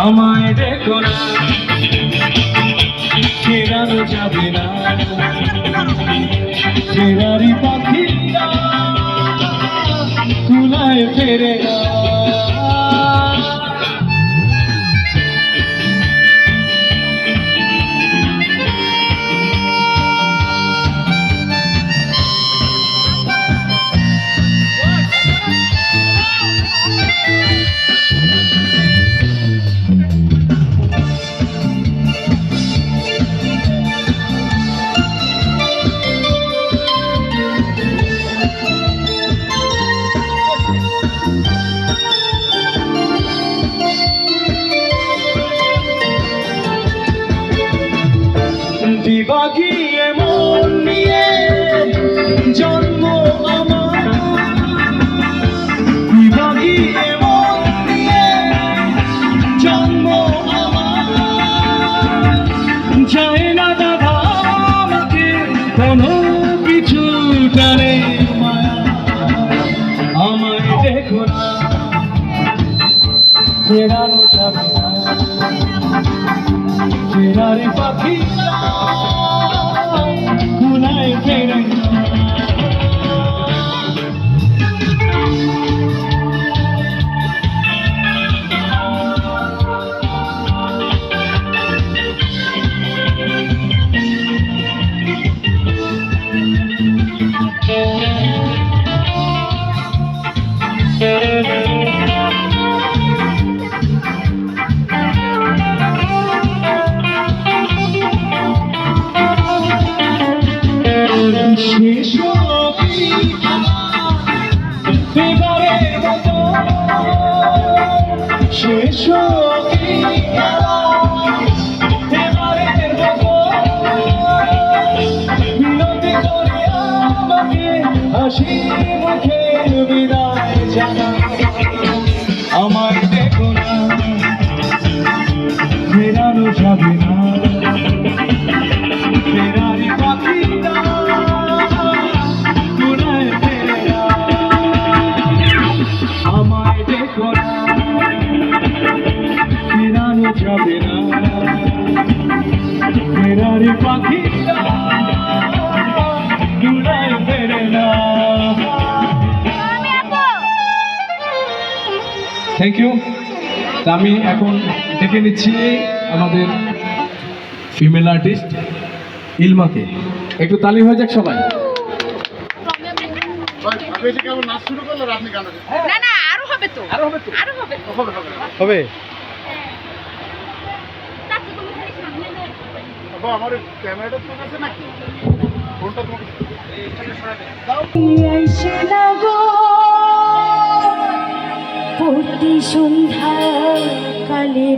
আমায় দেখো না ফেরানো যাবে না ফেরারি পাখিরা তুলায় ফেরে না। যায় না দাদা আমাকে, কোনো কিছু জানে মায়া। আমায় দেখো না। ফেরানো যাবে না ফেরারে পাখি শেষ ফেরে না থ্যাংক ইউ আমি এখন ডেকে নিচ্ছি আমাদের ফিমেল আর্টিস্ট ইলমাকে। একটু তালি হয়ে যাক সবাই। বেশি কেমন নাচ শুরু করল? আর আপনি গান না না আরও হবে তো। আরও হবে তো? আরও হবে। হবে। হবে। বাবা আমার ক্যামেরাটা তোমার সন্ধ্যা কালে